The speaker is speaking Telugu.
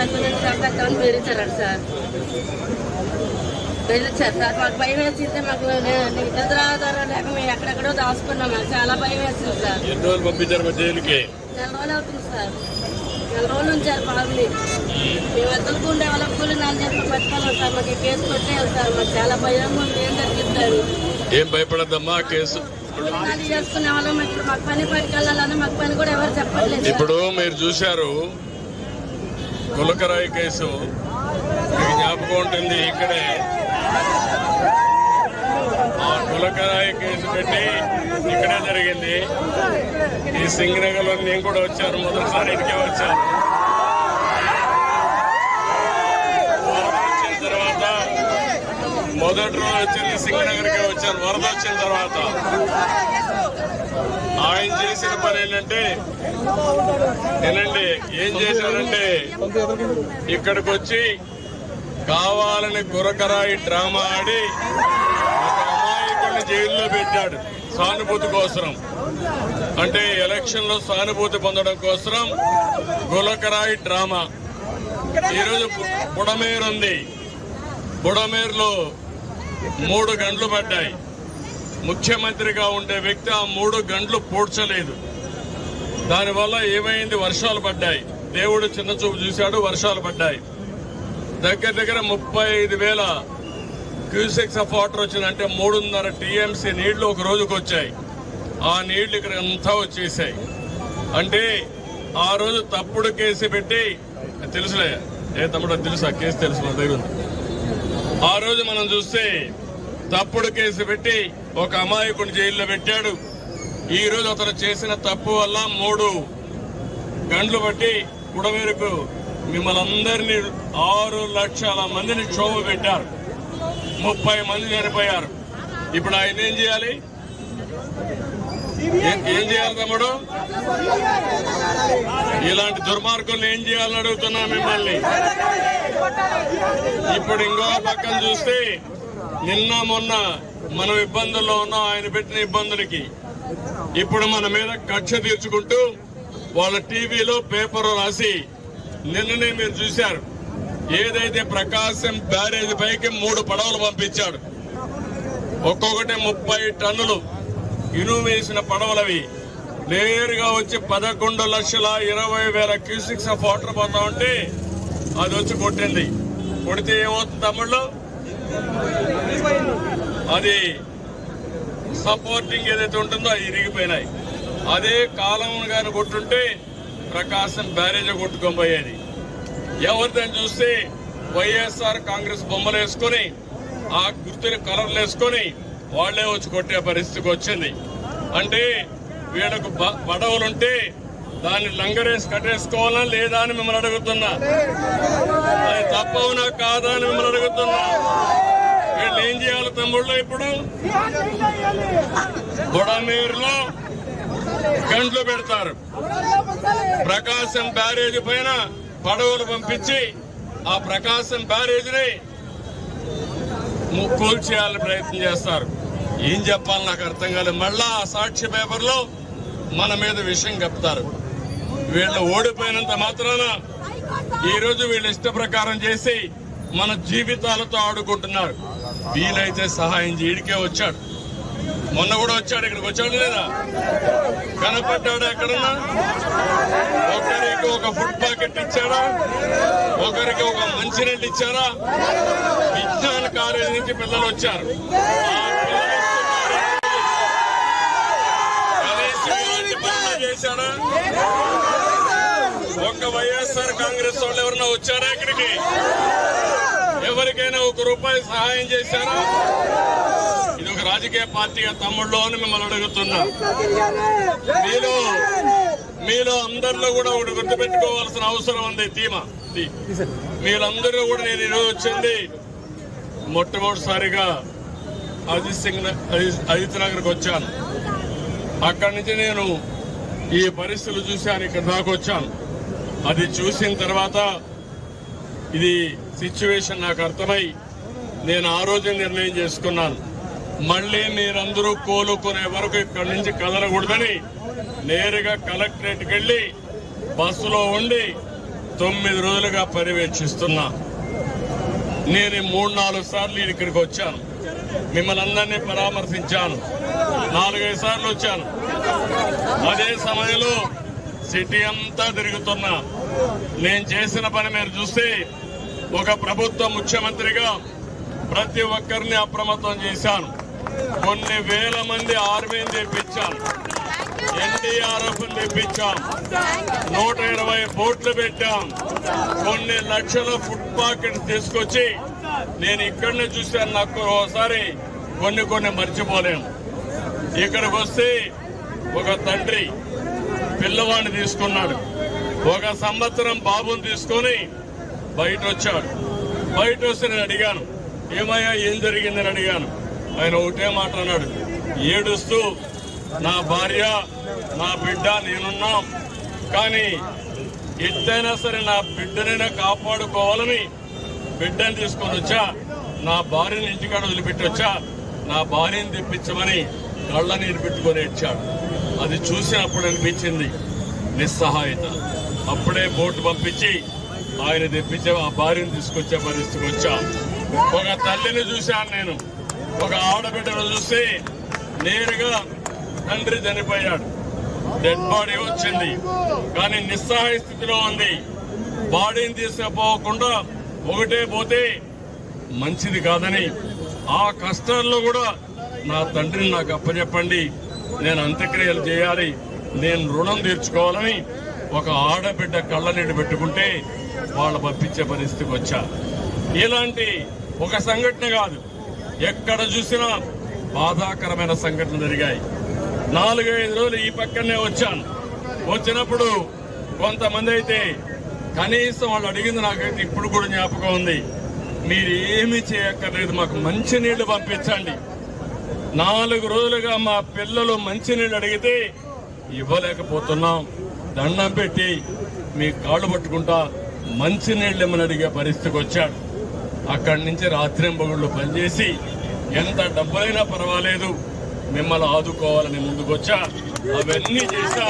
సార్ బెదిరించారు సార్. మాకు భయం వేసింది మాకు నే- నిద్ర ఆధారం లేక మేము ఎక్కడెక్కడో దాచుకున్నాం. మాకు చాలా భయం వేసింది సార్. ఎన్ని రోజులు పంపించారు మరి జైలుకి? నెల రోజులు అవుతుంది సార్. నెల రోజులు ఉంచారు బాబుని. మేము నాలుగు చేతులు పెట్టుకున్నాం సార్. మాకు కేసు కొట్టేయాలి సార్. మాకు చాలా భయం ఉంది. ఏం జరిగిద్దారు ఏం భయపడద్దమ్మా కేసు? చేసుకునే వాళ్ళం. ఇప్పుడు మాకు పని పనికి వెళ్ళాలని మాకు పని కూడా ఎవరు చెప్పట్లేదు. ఇప్పుడు మీరు చూశారు కులకరాయి కేసు. మీకు జ్ఞాపకం ఉంటుంది ఇక్కడే. ఆ కులకరాయి కేసు పెట్టి ఇక్కడే జరిగింది. ఈ సింగనగర్లో నేను కూడా వచ్చాను మొదటిసారి ఇంటికే వచ్చాను. వచ్చిన తర్వాత మొదటి రోజు వచ్చింది సింగనగర్కే వచ్చాను వరద వచ్చిన తర్వాత. ఆయన చేసిన పని ఏంటంటే వినండి ఏం చేశారంటే ఇక్కడికి వచ్చి కావాలని గురకరాయి డ్రామా ఆడి ఒక అమాయకుడిని జైల్లో పెట్టాడు సానుభూతి కోసం అంటే ఎలక్షన్లో సానుభూతి పొందడం కోసం గులకరాయి డ్రామా. ఈరోజు బుడమేరు ఉంది బుడమేరులో మూడు గంటలు పడ్డాయి. ముఖ్యమంత్రిగా ఉండే వ్యక్తి ఆ మూడు గంటలు పూడ్చలేదు. దానివల్ల ఏమైంది? వర్షాలు పడ్డాయి. దేవుడు చిన్న చూపు చూశాడు వర్షాలు పడ్డాయి. దగ్గర దగ్గర ముప్పై ఐదు వేల క్యూసెక్స్ ఆఫ్ వాటర్ వచ్చిందంటే మూడున్నర టీఎంసీ నీళ్ళు ఒక రోజుకు వచ్చాయి ఆ నీళ్ళు ఇక్కడ అంతా వచ్చేసాయి. అంటే ఆ రోజు తప్పుడు కేసు పెట్టి తెలుసులే ఏ తమ్ముడు తెలుసు ఆ కేసు తెలుసు మన దగ్గర ఆ రోజు మనం చూస్తే తప్పుడు కేసు పెట్టి ఒక అమాయకుని జైల్లో పెట్టాడు. ఈ రోజు అతను చేసిన తప్పు వల్ల మూడు గండ్లు బట్టి కుడమేరకు మిమ్మల్ని అందరినీ ఆరు లక్షల మందిని క్షోభ పెట్టారు. ముప్పై మంది చనిపోయారు. ఇప్పుడు ఆయన ఏం చేయాలి? ఏం చేయాలి తమ్ముడు? ఇలాంటి దుర్మార్గుల్ని ఏం చేయాలని అడుగుతున్నా మిమ్మల్ని. ఇప్పుడు ఇంకో పక్కన చూస్తే నిన్న మొన్న మనం ఇబ్బందుల్లో ఉన్నాం ఆయన పెట్టిన ఇబ్బందులకి. ఇప్పుడు మన మీద కక్ష తీర్చుకుంటూ వాళ్ళ టీవీలో పేపర్ రాసి నిన్ననే మీరు చూశారు. ఏదైతే ప్రకాశం బ్యారేజ్ పైకి మూడు పడవలు పంపించాడు. ఒక్కొక్కటి ముప్పై టన్నులు ఇనుము వేసిన పడవలవి. నేరుగా వచ్చి పదకొండు లక్షల ఇరవై వేల క్యూసిక్స్ ఆఫ్ వాటర్ పోతా ఉంటే అది వచ్చి కొట్టింది. కొడితే ఏమవుతుంది తమ్ముళ్ళు? అది సపోర్టింగ్ ఏదైతే ఉంటుందో అది ఇరిగిపోయినాయి. అదే కాలం కానీ కొట్టుంటే ప్రకాశం బ్యారేజ్ కొట్టుకొని పోయేది. ఎవరిదని చూస్తే వైఎస్ఆర్ కాంగ్రెస్ బొమ్మలు వేసుకొని ఆ గుర్తుని కలర్లు వేసుకొని వాళ్ళే వచ్చి కొట్టే పరిస్థితికి వచ్చింది. అంటే వీళ్ళకు బ- పడవలుంటే దాన్ని లంగరేసి కట్టేసుకోవాలా లేదా అని మిమ్మల్ని అడుగుతున్నా. అది తప్పవునా కాదా అని మిమ్మల్ని అడుగుతున్నా. ఏం ఇప్పుడు? బుడమేరులో గంట్లు పెడతారు. ప్రకాశం బ్యారేజ్ పైన పడవలు పంపించి ఆ ప్రకాశం బ్యారేజ్ని ము- కూల్చేయాలని ప్రయత్నం చేస్తారు. ఏం చెప్పాలి నాకు అర్థం కాలేదు. మళ్ళా ఆ సాక్షి పేపర్లో మన మీద విషయం చెప్తారు వీళ్ళు ఓడిపోయినంత మాత్రాన ఈ రోజు వీళ్ళు ఇష్ట ప్రకారం చేసి మన జీవితాలతో ఆడుకుంటున్నారు. వీలైతే సహాయం చేయడికే వచ్చాడు. మొన్న కూడా వచ్చాడు. ఇక్కడికి వచ్చాడు లేదా? కనపడ్డాడు ఎక్కడన్నా? ఒకరికి ఒక ఫుడ్ ప్యాకెట్ ఇచ్చారా ఒకరికి ఒక మంచినీళ్ళు ఇచ్చారా? విజ్ఞాన కాలేజీ నుంచి పిల్లలు వచ్చారు. చేశాడా ఒక్క వైఎస్ఆర్ కాంగ్రెస్ వాళ్ళు ఎవరన్నా వచ్చారా ఇక్కడికి? ఎవరికైనా ఒక రూపాయి సహాయం చేశారా? ఇది ఒక రాజకీయ పార్టీగా తమ్ముళ్ళు అని మిమ్మల్ని అడుగుతున్నా. మీలో మీలో అందరిలో కూడా ఒకటి గుర్తుపెట్టుకోవాల్సిన అవసరం ఉంది. తీమ మీరందరూ కూడా నేను ఈరోజు వచ్చింది మొట్టమొదటిసారిగా అజిత్ సింగ్ అజిత్ అజిత్ నగర్కి వచ్చాను. అక్కడి నుంచి నేను ఈ పరిస్థితులు చూశాను ఇక్కడ దాకా వచ్చాను. అది చూసిన తర్వాత ఇది సిచ్యువేషన్ నాకు అర్థమై నేను ఆ రోజు నిర్ణయం చేసుకున్నాను. మళ్ళీ మీరందరూ కోలుకునే వరకు ఇక్కడి నుంచి కదలకూడదని నేరుగా కలెక్టరేట్కి వెళ్ళి బస్సులో ఉండి తొమ్మిది రోజులుగా పర్యవేక్షిస్తున్నా. నేను మూడు నాలుగు సార్లు ఇక్కడికి వచ్చాను. మిమ్మల్ని అందరినీ పరామర్శించాను. నాలుగైదు సార్లు వచ్చాను. అదే సమయంలో సిటీ అంతా తిరుగుతున్నా. నేను చేసిన పని మీరు చూస్తే ఒక ప్రభుత్వ ముఖ్యమంత్రిగా ప్రతి ఒక్కరిని అప్రమత్తం చేశాను. కొన్ని వేల మంది ఆర్మీని తెప్పించాను. ఎన్డీఆర్ఎఫ్ తెప్పించాం నూట ఇరవై బోట్లు పెట్టాం కొన్ని లక్షల ఫుడ్ పాకెట్ తీసుకొచ్చి నేను ఇక్కడనే చూశాను. నాకు ఒకసారి కొన్ని కొన్ని మర్చిపోలేను. ఇక్కడికి వస్తే ఒక తండ్రి పిల్లవాడిని తీసుకున్నాడు. ఒక సంవత్సరం బాబుని తీసుకొని బయట వచ్చాడు బయట వస్తే నేను అడిగాను ఏమయ్యా ఏం జరిగిందని అడిగాను. ఆయన ఒకటే మాట అన్నాడు ఏడుస్తూ నా భార్య నా బిడ్డ నేనున్నాం కానీ ఎత్తైనా సరే నా బిడ్డనైనా కాపాడుకోవాలని బిడ్డని తీసుకొని వచ్చా నా భార్యని ఇంటికాడ వదిలిపెట్టి వచ్చా నా భార్యని తెప్పించమని కళ్ళ నీరు పెట్టుకొని ఇచ్చాడు అది చూసినప్పుడు అనిపించింది నిస్సహాయత. అప్పుడే బోటు పంపించి ఆయన తెప్పించే ఆ భార్యను తీసుకొచ్చే పరిస్థితికి వచ్చా. ఒక తల్లిని చూశాను నేను. ఒక ఆడబిడ్డను చూస్తే నేరుగా తండ్రి చనిపోయాడు. డెడ్ బాడీ వచ్చింది. కానీ నిస్సహాయ స్థితిలో ఉంది. బాడీని తీసుకుపోకుండా ఒకటే పోతే మంచిది కాదని ఆ కష్టాల్లో కూడా నా తండ్రిని నాకు అప్పచెప్పండి. నేను అంత్యక్రియలు చేయాలి. నేను రుణం తీర్చుకోవాలని ఒక ఆడబిడ్డ కళ్ళ నీళ్ళు పెట్టుకుంటే వాళ్ళు పంపించే పరిస్థితికి వచ్చా. ఇలాంటి ఒక సంఘటన కాదు. ఎక్కడ చూసినా బాధాకరమైన సంఘటనలు జరిగాయి. నాలుగైదు రోజులు ఈ పక్కనే వచ్చాను. వచ్చినప్పుడు కొంతమంది అయితే కనీసం వాళ్ళు అడిగింది నాకైతే ఇప్పుడు కూడా జ్ఞాపకం ఉంది. మీరు ఏమి చేయక్కర్లేదు మాకు మంచినీళ్ళు పంపించండి. నాలుగు రోజులుగా మా పిల్లలు మంచినీళ్ళు అడిగితే ఇవ్వలేకపోతున్నాం. దండం పెట్టి మీ కాళ్ళు పట్టుకుంటా మంచినీళ్ళు ఇమ్మని అడిగే పరిస్థితికి వచ్చాడు. అక్కడి నుంచి రాత్రింబగుళ్ళు పనిచేసి ఎంత డబ్బులైనా పర్వాలేదు మిమ్మల్ని ఆదుకోవాలని ముందుకొచ్చా. అవన్నీ చేశా.